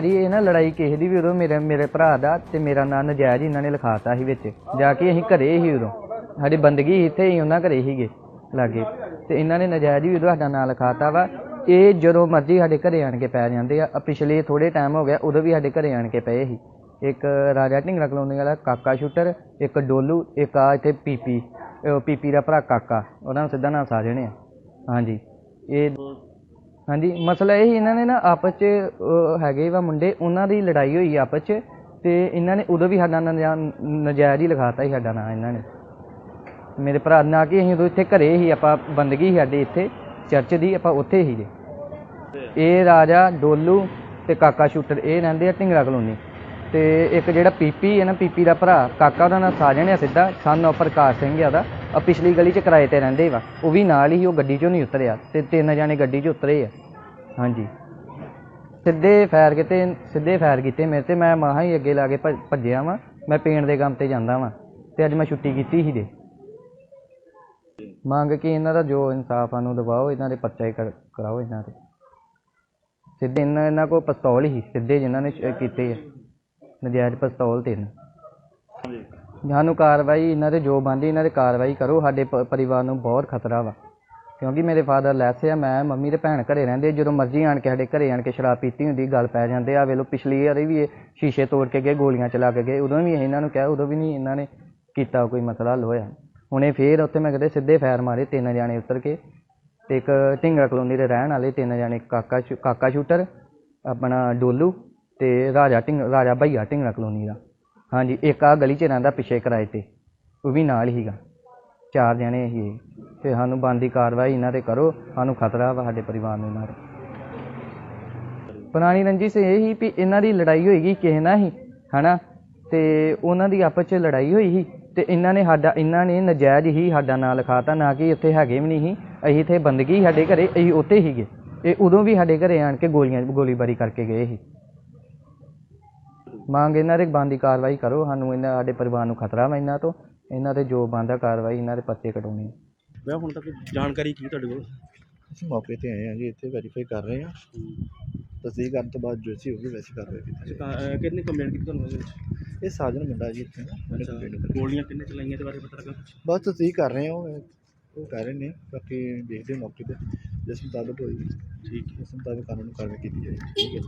ਭਾਜੀ, ਇਹ ਨਾ ਲੜਾਈ ਕਿਸੇ ਦੀ ਵੀ ਉਦੋਂ ਮੇਰੇ ਮੇਰੇ ਭਰਾ ਦਾ ਤੇ ਮੇਰਾ ਨਾਂ ਨਜਾਇਜ਼ ਇਹਨਾਂ ਨੇ ਲਿਖਾਤਾ ਸੀ ਵਿੱਚ। ਜਾ ਕੇ ਅਸੀਂ ਘਰੇ ਹੀ ਉਦੋਂ। ਸਾਡੀ ਬੰਦਗੀ ਇੱਥੇ ਹੀ ਉਹਨਾਂ ਘਰੇ ਹੀਗੇ ਲਾਗੇ। ਤੇ ਇਹਨਾਂ ਨੇ ਨਜਾਇਜ਼ ਵੀ ਉਦੋਂ ਸਾਡਾ ਨਾਂ ਲਿਖਾਤਾ ਵਾ। ਇਹ ਜਦੋਂ ਮਰਜ਼ੀ ਸਾਡੇ ਘਰੇ ਆਣ ਕੇ ਪੈ ਜਾਂਦੇ ਆ। ਆਹ ਪਿਛਲੇ ਥੋੜੇ ਟਾਈਮ ਹੋ ਗਿਆ, ਉਦੋਂ ਵੀ ਸਾਡੇ ਘਰੇ ਆਣ ਕੇ ਪਏ ਸੀ। ਇੱਕ ਰਾਜਾ ਢਿੰਗਰਾ ਕਲੋਨੀ ਵਾਲਾ ਕਾਕਾ ਸ਼ੂਟਰ, ਇੱਕ ਡੋਲੂ, ਇੱਕ ਆ ਇੱਥੇ ਪੀਪੀ ਉਹ ਪੀਪੀ ਦਾ ਭਰਾ ਕਾਕਾ। ਉਹਨਾਂ ਨੂੰ ਸਿੱਧਾ ਨਾਮ ਸਾਜਣੇ ਆ। ਹਾਂਜੀ। ਇਹ ਹਾਂਜੀ, ਮਸਲਾ ਇਹ ਹੀ ਇਹਨਾਂ ਨੇ ਨਾ ਆਪਸ ਚ ਹੈਗੇ ਵਾ ਮੁੰਡੇ, ਉਹਨਾਂ ਦੀ ਲੜਾਈ ਹੋਈ ਆਪਸ ਚ ਅਤੇ ਇਹਨਾਂ ਨੇ ਉਦੋਂ ਵੀ ਸਾਡਾ ਨਜਾ- ਨਜਾਇਜ਼ ਹੀ ਲਿਖਾਤਾ ਸੀ ਸਾਡਾ ਨਾਂ ਇਹਨਾਂ ਨੇ। ਮੇਰੇ ਭਰਾ ਨਾ ਕਿ, ਅਸੀਂ ਉਦੋਂ ਇੱਥੇ ਘਰੇ ਹੀ ਆਪਾਂ ਬੰਦਗੀ ਸੀ ਸਾਡੀ ਇੱਥੇ, ਚਰਚ ਦੀ, ਆਪਾਂ ਉੱਥੇ ਹੀ ਜੇ ਇਹ ਰਾਜਾ ਡੋਲੂ ਤੇ ਕਾਕਾ ਸ਼ੂਟਰ, ਇਹ ਰਹਿੰਦੇ ਆ ਢਿੰਗਰਾ ਕਲੋਨੀ। ਤੇ ਇੱਕ ਜਿਹੜਾ ਪੀਪੀ ਹੈ ਨਾ, ਪੀਪੀ ਦਾ ਭਰਾ, ਕਾਕਾ ਉਹਦਾ ਨਾਂ ਸਾਜਣ ਆ ਸਿੱਧਾ ਸਨ of ਪ੍ਰਕਾਸ਼ ਸਿੰਘ ਆ ਦਾ ਆ ਪਿਛਲੀ ਗਲੀ 'ਚ ਕਿਰਾਏ ਤੇ ਰਹਿੰਦੇ ਵਾ, ਉਹ ਵੀ ਨਾਲ ਹੀ ਉਹ ਗੱਡੀ 'ਚੋਂ ਨਹੀਂ ਉਤਰਿਆ, ਤੇ ਤਿੰਨ ਜਾਣੇ ਗੱਡੀ 'ਚ ਉਤਰੇ ਆ। ਹਾਂਜੀ। ਸਿੱਧੇ ਫਾਇਰ ਕੀਤੇ ਸਿੱਧੇ ਫਾਇਰ ਕੀਤੇ ਮੇਰੇ ਤੇ ਮੈਂ ਮਾਹਾਂ ਹੀ ਅੱਗੇ ਲਾ ਕੇ ਭੱਜ- ਭੱਜਿਆ ਵਾਂ। ਮੈਂ ਪੇਂਟ ਦੇ ਕੰਮ ਤੇ ਜਾਂਦਾ ਵਾਂ ਤੇ ਅੱਜ ਮੈਂ ਛੁੱਟੀ ਕੀਤੀ ਸੀ ਜੇ ਮੰਗ ਕੇ ਇਹਨਾਂ ਦਾ ਜੋ ਇਨਸਾਫ ਸਾਨੂੰ ਦਿਵਾਓ ਇਹਨਾਂ ਦੇ ਪਰਚਾ ਹੀ ਕਰ- ਕਰਾਓ ਇਹਨਾਂ ਦੇ ਸਿੱਧੇ ਇਹਨਾਂ ਇਹਨਾਂ ਕੋਲ ਪਿਸਤੌਲ ਹੀ ਸਿੱਧੇ ਜਿਨ੍ਹਾਂ ਨੇ ਸ਼- ਕੀਤੇ ਆ। ਨਜਾਇਜ਼ ਪਿਸਤੌਲ ਤਿੰਨ ਸਾਨੂੰ ਕਾਰਵਾਈ ਇਹਨਾਂ ਦੇ ਜੋ ਬੰਦੀ ਇਹਨਾਂ ਦੇ ਕਾਰਵਾਈ ਕਰੋ ਸਾਡੇ ਪ- ਪਰਿਵਾਰ ਨੂੰ ਬਹੁਤ ਖਤਰਾ ਵਾ। ਕਿਉਂਕਿ ਮੇਰੇ ਫਾਦਰ ਲੈਸ ਆ, ਮੈਂ ਮੰਮੀ ਤੇ ਭੈਣ ਘਰੇ ਰਹਿੰਦੇ ਜਦੋਂ ਮਰਜ਼ੀ ਆਣ ਕੇ ਸਾਡੇ ਘਰੇ ਆਣ ਕੇ ਸ਼ਰਾਬ ਪੀਤੀ ਹੁੰਦੀ, ਗੱਲ ਪੈ ਜਾਂਦੇ ਆ ਵੇਲੋ ਪਿਛਲੀ ਵਾਰੀ ਵੀ ਇਹ ਸ਼ੀਸ਼ੇ ਤੋੜ ਕੇ ਗਏ, ਗੋਲੀਆਂ ਚਲਾ ਕੇ ਗਏ, ਉਦੋਂ ਵੀ ਇਹਨਾਂ ਨੂੰ ਕਿਹਾ, ਉਦੋਂ ਵੀ ਨਹੀਂ ਇਹਨਾਂ ਨੇ ਕੀਤਾ ਕੋਈ ਮਸਲਾ ਹੱਲ ਹੋਇਆ ਹੁਣੇ ਫੇਰ ਉੱਥੇ ਮੈਂ ਕਹਦੇ ਸਿੱਧੇ ਫਾਇਰ ਮਾਰੇ, ਤਿੰਨ ਜਾਣੇ ਉਤਰ ਕੇ, ਤੇ ਇੱਕ ਢਿੰਗਰਾ ਕਲੋਨੀ ਦੇ ਰਹਿਣ ਵਾਲੇ, ਤਿੰਨ ਜਾਣੇ, ਕਾਕਾ ਸ਼ੂ- ਕਾਕਾ ਸ਼ੂਟਰ, ਆਪਣਾ ਡੋਲੂ ਤੇ ਰਾਜਾ ਢਿੰਗ, ਰਾਜਾ ਭਈਆ ਢਿੰਗਰਾ ਕਲੋਨੀ ਦਾ। ਹਾਂਜੀ, ਇੱਕ ਆ ਗਲੀ 'ਚ ਰਹਿੰਦਾ ਪਿੱਛੇ ਕਿਰਾਏ ਤੇ, ਉਹ ਵੀ ਨਾਲ ਹੀਗਾ ਚਾਰ ਜਣੇ ਹੀ ਤੇ ਸਾਨੂੰ ਬੰਦੀ ਕਾਰਵਾਈ ਇਹਨਾਂ ਤੇ ਕਰੋ, ਸਾਨੂੰ ਖਤਰਾ ਵਾ ਸਾਡੇ ਪਰਿਵਾਰ ਨੂੰ ਇਹਨਾਂ ਦਾ ਪੁਰਾਣੀ ਰੰਜਿਸ਼ ਇਹ ਹੀ ਵੀ ਇਹਨਾਂ ਦੀ ਲੜਾਈ ਹੋਏਗੀ ਕਿਸੇ ਨਾਲ ਹੀ, ਹਨਾ? ਤੇ ਉਹਨਾਂ ਦੀ ਆਪਸ 'ਚ ਲੜਾਈ ਹੋਈ ਸੀ ਤੇ ਇਹਨਾਂ ਨੇ ਸਾਡਾ, ਇਹਨਾਂ ਨੇ ਨਜਾਇਜ਼ ਹੀ ਸਾਡਾ ਨਾਂ ਲਿਖਾਤਾ, ਨਾ ਕਿ ਇੱਥੇ ਹੈਗੇ ਵੀ ਨਹੀਂ ਸੀ। ਅਸੀਂ ਇੱਥੇ ਬੰਦਗੀ ਸਾਡੇ ਘਰੇ, ਅਸੀਂ ਉੱਥੇ ਹੀਗੇ ਇਹ ਉਦੋਂ ਵੀ ਸਾਡੇ ਘਰੇ ਆਣ ਕੇ ਗੋਲੀਆਂ, ਗੋਲੀਬਾਰੀ ਕਰਕੇ ਗਏ ਸੀ। ਮੰਗ ਇਹਨਾਂ ਦੇ ਬੰਦੀ ਕਾਰਵਾਈ ਕਰੋ, ਸਾਨੂੰ ਇਹਨਾਂ, ਸਾਡੇ ਪਰਿਵਾਰ ਨੂੰ ਖਤਰਾ ਵਾ ਇਹਨਾਂ ਤੋਂ। ਇਹਨਾਂ ਤੇ ਜੋ ਬੰਦਾ ਕਾਰਵਾਈ ਇਹਨਾਂ ਦੇ ਪੱਤੇ ਕਟਾਉਣੇ ਮੈਂ ਹੁਣ ਤੱਕ ਜਾਣਕਾਰੀ ਕੀ ਤੁਹਾਡੇ ਕੋਲ? ਅਸੀਂ ਮੌਕੇ ਤੇ ਆਏ ਹਾਂ ਜੀ ਇੱਥੇ ਵੈਰੀਫਾਈ ਕਰ ਰਹੇ ਹਾਂ। ਤਸਦੀਕ ਕਰਨ ਤੋਂ ਬਾਅਦ ਜੋ ਸੀ ਹੋਗੀ ਵੈਸੇ ਕਾਰਵਾਈ ਕੀਤੀ ਅੱਛਾ ਤਾਂ, ਅਹ, ਕਿਹਨੇ ਕੰਪਲੇਂਟ ਕੀਤੀ ਤੁਹਾਨੂੰ ਇਹਦੇ ਵਿੱਚ? ਜਾਏਗੀ। ਇਹ ਸਾਜਨ ਮੁੰਡਾ ਜੀ ਇੱਥੇ ਨਾ ਉਹਨੇ ਅੱਛਾ complaint ਕੀਤੀ। ਗੋਲੀਆਂ ਕਿੰਨੇ ਚਲਾਈਆਂ ਇਹਦੇ ਬਾਰੇ ਪਤਾ ਲੱਗਾ ਕੁਛ? ਬਸ ਤਸਦੀਕ ਕਰ ਰਹੇ ਹਾਂ ਉਹ ਉਹ ਕਹਿ ਰਹੇ ਨੇ ਬਾਕੀ ਦੇਖਦੇ ਹਾਂ ਮੌਕੇ ਤੇ ਜਿਸ ਮੁਤਾਬਕ ਹੋਈ। ਠੀਕ ਹੈ। ਉਸ ਮੁਤਾਬਕ ਕਾਨੂੰਨ ਕਾਰਵਾਈ ਕੀਤੀ ਜਾਏਗੀ। ਠੀਕ ਹੈ